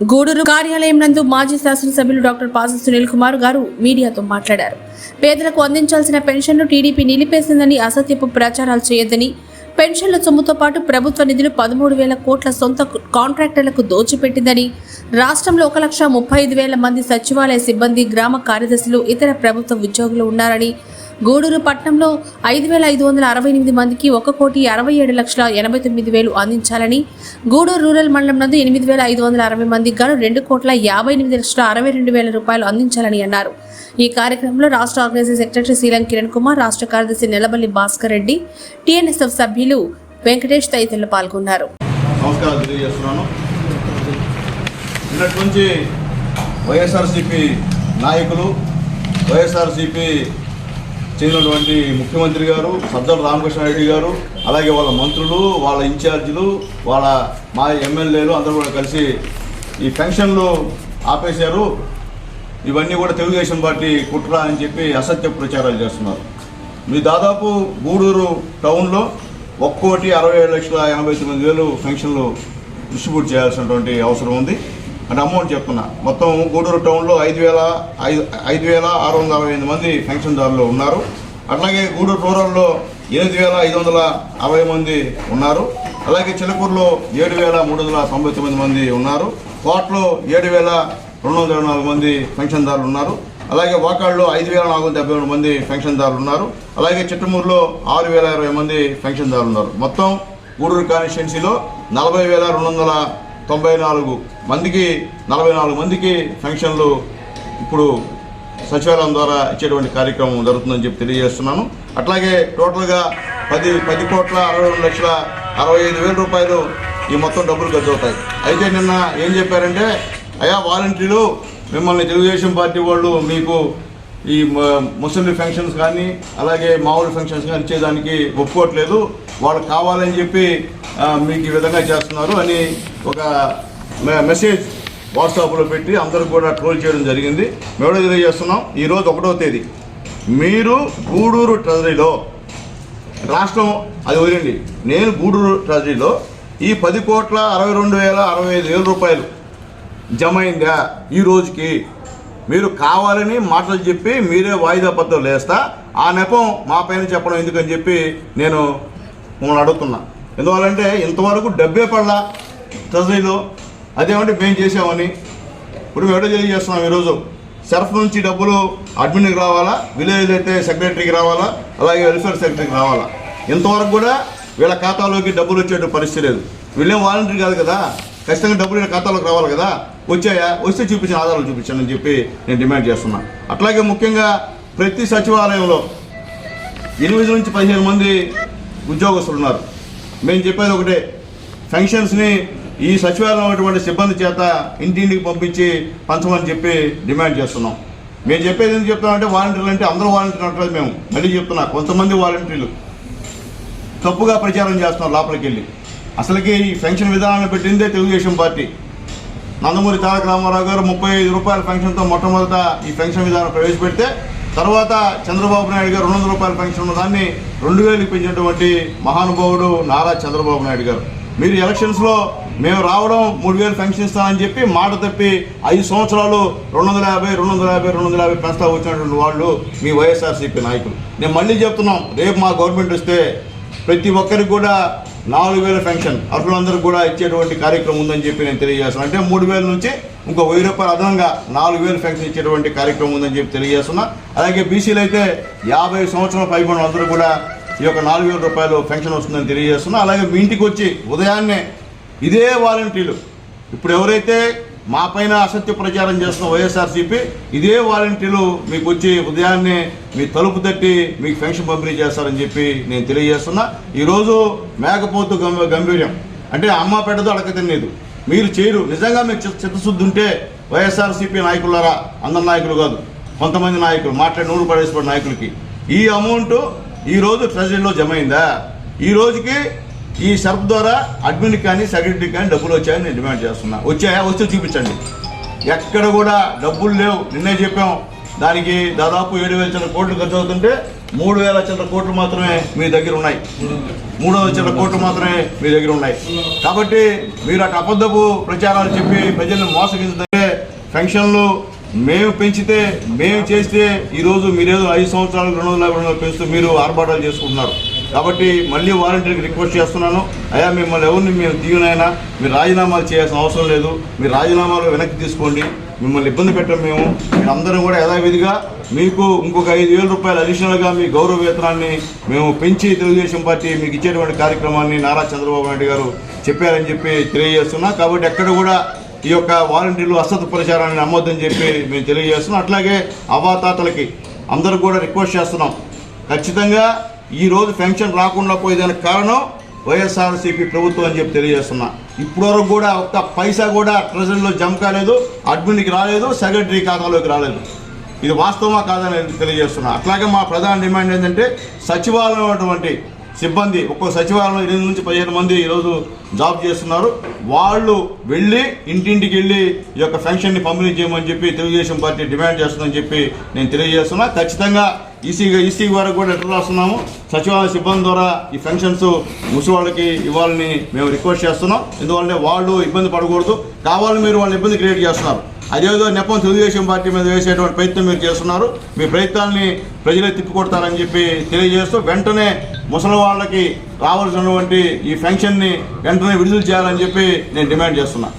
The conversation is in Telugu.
గూడూరు కార్యాలయం నందు మాజీ శాసనసభ్యులు డాక్టర్ పాస సునీల్ కుమార్ గారు మీడియాతో మాట్లాడారు. పేదలకు అందించాల్సిన పెన్షన్ను టీడీపీ నిలిపేసిందని అసత్యపు ప్రచారాలు చేయొద్దని పెన్షన్ల సొమ్ముతో పాటు ప్రభుత్వ నిధులు పదమూడు వేల కోట్ల సొంత కాంట్రాక్టర్లకు దోచిపెట్టిందని రాష్ట్రంలో ఒక లక్ష ముప్పై ఐదు వేల మంది సచివాలయ సిబ్బంది గ్రామ కార్యదర్శులు ఇతర ప్రభుత్వ ఉద్యోగులు ఉన్నారని గూడూరు పట్టణంలో ఐదు వేల ఐదు వందల అరవై ఎనిమిది మందికి ఒక కోటి అరవై ఏడు లక్షల ఎనభై తొమ్మిది వేలు అందించాలని గూడూరు రూరల్ మండలం నందు ఎనిమిది వేల ఐదు వందల అరవై మందికి గాను రెండు కోట్ల యాభై ఎనిమిది లక్షల అరవై రెండు వేల రూపాయలు అందించాలని అన్నారు. ఈ కార్యక్రమంలో రాష్ట్ర ఆర్గనైజింగ్ సెక్రటరీ శ్రీలం కిరణ్ కుమార్ రాష్ట్ర కార్యదర్శి నెలబల్లి భాస్కర్ రెడ్డి టీఎన్ఎస్ఎఫ్ సభ్యులు వెంకటేష్ తదితరులు పాల్గొన్నారు. తెలియజేస్తున్నాను. నిన్నటి నుంచి వైఎస్ఆర్సీపీ నాయకులు వైఎస్ఆర్సీపీ చెందినటువంటి ముఖ్యమంత్రి గారు సజ్జల రామకృష్ణారెడ్డి గారు అలాగే వాళ్ళ మంత్రులు వాళ్ళ ఇన్ఛార్జీలు వాళ్ళ మా ఎమ్మెల్యేలు అందరూ కూడా కలిసి ఈ పెన్షన్లు ఆపేశారు. ఇవన్నీ కూడా తెలుగుదేశం పార్టీ కుట్ర అని చెప్పి అసత్య ప్రచారాలు చేస్తున్నారు. మీ దాదాపు గూడూరు టౌన్లో ఒక్కోటి అరవై ఏడు లక్షల ఎనభై తొమ్మిది వేలు పెన్షన్లు డిస్ట్రిబ్యూట్ చేయాల్సినటువంటి అవసరం ఉంది. అంటే అమౌంట్ చెప్తున్నా మొత్తం గూడూరు టౌన్లో ఐదు వేల ఐదు ఐదు వేల ఆరు వందల అరవై ఎనిమిది మంది పెన్షన్దారులు ఉన్నారు. అట్లాగే గూడూరు రూరల్లో ఎనిమిది వేల ఐదు వందల అరవై మంది ఉన్నారు. అలాగే చిలకూరులో ఏడు వేల మూడు వందల తొంభై తొమ్మిది మంది ఉన్నారు. కోట్లో ఏడు వేల రెండు వందల ఇరవై నాలుగు మంది పెన్షన్దారులు ఉన్నారు. అలాగే వాకాడులో ఐదు వేల నాలుగు వందల డెబ్బై మూడు మంది పెన్షన్దారులు ఉన్నారు. అలాగే చిట్టమూరులో ఆరు వేల ఇరవై మంది పెన్షన్దారులు ఉన్నారు. మొత్తం గూడూరు కాన్స్టిట్యున్సీలో నలభై వేల రెండు వందల తొంభై నాలుగు మందికి నలభై నాలుగు మందికి ఫంక్షన్లు ఇప్పుడు సచివాలయం ద్వారా ఇచ్చేటువంటి కార్యక్రమం జరుగుతుందని చెప్పి తెలియజేస్తున్నాను. అట్లాగే టోటల్గా పది పది కోట్ల అరవై రెండు లక్షల అరవై ఐదు వేల రూపాయలు ఈ మొత్తం డబ్బులు ఖర్చు అవుతాయి. అయితే నిన్న ఏం చెప్పారంటే అయా వాలంటీర్లు మిమ్మల్ని తెలుగుదేశం పార్టీ వాళ్ళు మీకు ఈ ముస్లిం ఫంక్షన్స్ కానీ అలాగే మామూలు ఫంక్షన్స్ కానీ ఇచ్చేదానికి ఒప్పుకోవట్లేదు. వాళ్ళు కావాలని చెప్పి మీకు ఈ విధంగా చేస్తున్నారు అని ఒక మె- మెసేజ్ వాట్సాప్లో పెట్టి అందరూ కూడా ట్రోల్ చేయడం జరిగింది. మేము తెలియజేస్తున్నాం. ఈరోజు ఒకటో తేదీ. మీరు గూడూరు ట్రెజరీలో రాష్ట్రం అది వదిలింది నేను గూడూరు ట్రెజరీలో ఈ పది కోట్ల అరవై రెండు వేల అరవై ఐదు వేల రూపాయలు జమ అయిందా? ఈ రోజుకి మీరు కావాలని మాటలు చెప్పి మీరే వాయిదా పత్రం లేస్తా ఆ నెపం మా పైన చెప్పడం ఎందుకని చెప్పి నేను మిమ్మల్ని అడుగుతున్నా. ఎందువల్లంటే ఇంతవరకు డబ్బే పడలా ట్రెజరీలో. అదేమంటే మేము చేసామని ఇప్పుడు మేము ఎవరో తెలియజేస్తున్నాం ఈరోజు? సెర్ఫ్ నుంచి డబ్బులు అడ్మిన్కి రావాలా? విలేజ్ అయితే సెక్రటరీకి రావాలా? అలాగే వెల్ఫేర్ సెక్రటరీకి రావాలా? ఇంతవరకు కూడా వీళ్ళ ఖాతాలోకి డబ్బులు వచ్చే పరిస్థితి లేదు. వీళ్ళేం వాలంటీర్ కాదు కదా? ఖచ్చితంగా డబ్బులు వీళ్ళ ఖాతాలోకి రావాలి కదా? వచ్చాయా? వస్తే చూపించిన ఆధారాలు చూపించాను అని చెప్పి నేను డిమాండ్ చేస్తున్నా. అట్లాగే ముఖ్యంగా ప్రతి సచివాలయంలో ఎనిమిది నుంచి పదిహేను మంది ఉద్యోగస్తులు ఉన్నారు. మేము చెప్పేది ఒకటే. ఫంక్షన్స్ని ఈ సచివాలయం ఉన్నటువంటి సిబ్బంది చేత ఇంటింటికి పంపించి పంచమని చెప్పి డిమాండ్ చేస్తున్నాం. మేము చెప్పేది ఎందుకు చెప్తామంటే వాలంటీర్లు అంటే అందరూ వాలంటీర్లు అంటారు మేము. మళ్ళీ చెప్తున్నా కొంతమంది వాలంటీర్లు. తప్పుగా ప్రచారం చేస్తున్నాం లోపలికి వెళ్ళి అసలుకి ఈ పెన్షన్ విధానాన్ని పెట్టిందే తెలుగుదేశం పార్టీ. నందమూరి తారక రామారావు గారు ముప్పై ఐదు రూపాయల పెన్షన్తో మొట్టమొదట ఈ పెన్షన్ విధానం ప్రవేశపెడితే తర్వాత చంద్రబాబు నాయుడు గారు రెండు వందల రూపాయల పెన్షన్ ఉన్న దాన్ని రెండు వేలకు పెంచినటువంటి మహానుభావుడు నారా చంద్రబాబు నాయుడు గారు. మీరు ఎలక్షన్స్లో మేము రావడం మూడు వేలు పెన్షన్ ఇస్తానని చెప్పి మాట తప్పి ఐదు సంవత్సరాలు రెండు వందల యాభై రెండు వందల యాభై రెండు వందల యాభై పెంచుతా వచ్చినటువంటి వాళ్ళు మీ వైఎస్ఆర్సీపీ నాయకులు. నేను మళ్ళీ చెప్తున్నాం రేపు మా గవర్నమెంట్ వస్తే ప్రతి ఒక్కరికి కూడా నాలుగు వేల పెన్షన్ అర్హులందరికీ కూడా ఇచ్చేటువంటి కార్యక్రమం ఉందని చెప్పి నేను తెలియజేస్తాను. అంటే మూడు వేల నుంచి ఇంకో వెయ్యి రూపాయలు అదనంగా నాలుగు వేలు పెన్షన్ ఇచ్చేటువంటి కార్యక్రమం ఉందని చెప్పి తెలియజేస్తున్నా. అలాగే బీసీలు అయితే యాభై సంవత్సరాల పైబడిన అందరూ కూడా ఈ యొక్క నాలుగు వేల రూపాయలు పెన్షన్ వస్తుందని తెలియజేస్తున్నా. అలాగే మీ ఇంటికి వచ్చి ఉదయాన్నే ఇదే వాలంటీర్లు. ఇప్పుడు ఎవరైతే మా పైన అసత్య ప్రచారం చేస్తున్న వైఎస్ఆర్సీపీ ఇదే వాలంటీర్లు మీకు వచ్చి ఉదయాన్నే మీ తలుపు తట్టి మీకు పెన్షన్ పంపిణీ చేస్తారని చెప్పి నేను తెలియజేస్తున్నా. ఈరోజు మేకపోతు గంభ గంభీర్యం. అంటే అమ్మ పెట్టదు అడక తినేది మీరు చేయరు. నిజంగా మీకు చిత్తశుద్ధి ఉంటే వైఎస్ఆర్సీపీ నాయకులారా అందరి నాయకులు కాదు కొంతమంది నాయకులు మాట్లాడి నూరు పడేసిన నాయకులకి. ఈ అమౌంట్ ఈ రోజు ట్రెజరీలో జమ అయిందా? ఈ రోజుకి ఈ సర్ప్ ద్వారా అడ్మిన్ కానీ సెక్రటరీకి కానీ డబ్బులు వచ్చాయని నేను డిమాండ్ చేస్తున్నా. వచ్చాయా? వస్తే చూపించండి. ఎక్కడ కూడా డబ్బులు లేవు. నిన్నే చెప్పాం. దానికి దాదాపు ఏడు వేల చిన్న కోట్లు ఖర్చు అవుతుంటే మూడు వేల చిన్న కోట్లు మాత్రమే మీ దగ్గర ఉన్నాయి. మూడు వేల చిన్న కోట్లు మాత్రమే మీ దగ్గర ఉన్నాయి. కాబట్టి మీరు అటు అబద్ధపు ప్రచారాలు చెప్పి ప్రజలను మోసగిస్తుంటే పెన్షన్లు మేము పెంచితే మేము చేస్తే ఈరోజు మీరేదో ఐదు సంవత్సరాలు రెండు వందల యాభై రెండు పెంచుతూ మీరు ఆర్భాటాలు చేసుకుంటున్నారు. కాబట్టి మళ్ళీ వాలంటీర్కి రిక్వెస్ట్ చేస్తున్నాను. అయ్యా మిమ్మల్ని ఎవరిని మేము దిగునైనా మీరు రాజీనామాలు చేయాల్సిన అవసరం లేదు. మీరు రాజీనామాలు వెనక్కి తీసుకోండి. మిమ్మల్ని ఇబ్బంది పెట్టం మేము. అందరం కూడా యథావిధిగా మీకు ఇంకొక ఐదు వేల రూపాయలు అడిషనల్గా మీ గౌరవ వేతనాన్ని మేము పెంచి తెలుగుదేశం పార్టీ మీకు ఇచ్చేటువంటి కార్యక్రమాన్ని నారా చంద్రబాబు నాయుడు గారు చెప్పారని చెప్పి తెలియజేస్తున్నా. కాబట్టి ఎక్కడ కూడా ఈ యొక్క వాలంటీర్లు అసత్ ప్రచారాన్ని నమ్మొద్దని చెప్పి మేము తెలియజేస్తున్నాం. అట్లాగే అవాతాతలకి అందరూ కూడా రిక్వెస్ట్ చేస్తున్నాం. ఖచ్చితంగా ఈ రోజు పెన్షన్ రాకుండా పోయేదానికి కారణం వైఎస్ఆర్సీపీ ప్రభుత్వం అని చెప్పి తెలియజేస్తున్నా. ఇప్పటివరకు కూడా ఒక్క పైసా కూడా ట్రెజరీలో జమ కాలేదు అడ్మిన్కి రాలేదు సెక్రటరీ ఖాతాలోకి రాలేదు. ఇది వాస్తవమా కాదని తెలియజేస్తున్నా. అట్లాగే మా ప్రధాన డిమాండ్ ఏంటంటే సచివాలయం అటువంటి సిబ్బంది ఒక్కో సచివాలయంలో ఎనిమిది నుంచి పదిహేను మంది ఈరోజు జాబ్ చేస్తున్నారు. వాళ్ళు వెళ్ళి ఇంటింటికి వెళ్ళి ఈ యొక్క పెన్షన్ని పంపిణీ చేయమని చెప్పి తెలుగుదేశం పార్టీ డిమాండ్ చేస్తుందని చెప్పి నేను తెలియజేస్తున్నా. ఖచ్చితంగా ఈసీ ఈసీ వరకు కూడా లెటర్ రాస్తున్నాము. సచివాలయ సిబ్బంది ద్వారా ఈ పెన్షన్స్ ముసి వాళ్ళకి ఇవ్వాలని మేము రిక్వెస్ట్ చేస్తున్నాం. ఎందువల్లనే వాళ్ళు ఇబ్బంది పడకూడదు. కావాలని మీరు వాళ్ళని ఇబ్బంది క్రియేట్ చేస్తున్నారు. అదేదో నెపం తెలుగుదేశం పార్టీ మీద వేసేటువంటి ప్రయత్నం మీరు చేస్తున్నారు. మీ ప్రయత్నాన్ని ప్రజలే తిప్పికొడతారని చెప్పి తెలియజేస్తూ వెంటనే ముసలి వాళ్ళకి రావాల్సినటువంటి ఈ పెన్షన్ని వెంటనే విడుదల చేయాలని చెప్పి నేను డిమాండ్ చేస్తున్నాను